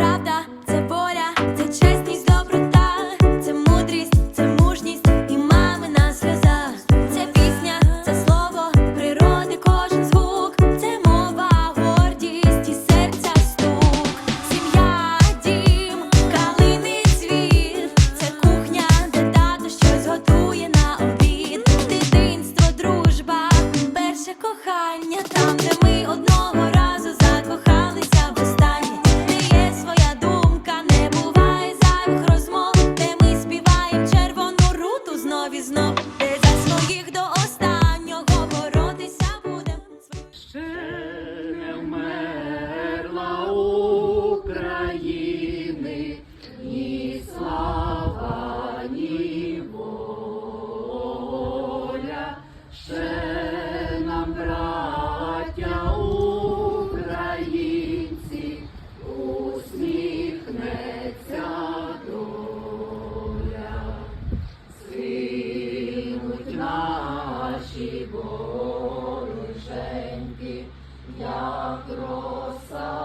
правда, це воля, це чесність, доброта, це мудрість, це мужність і мами на сльоза. Це пісня, це слово, природи, кожен звук, це мова, гордість і серця стук, сім'я, дім, калиний цвіт, це кухня, де тато щось готує на обід, дитинство, дружба, перше кохання там, де ми. There's роженьки, як роса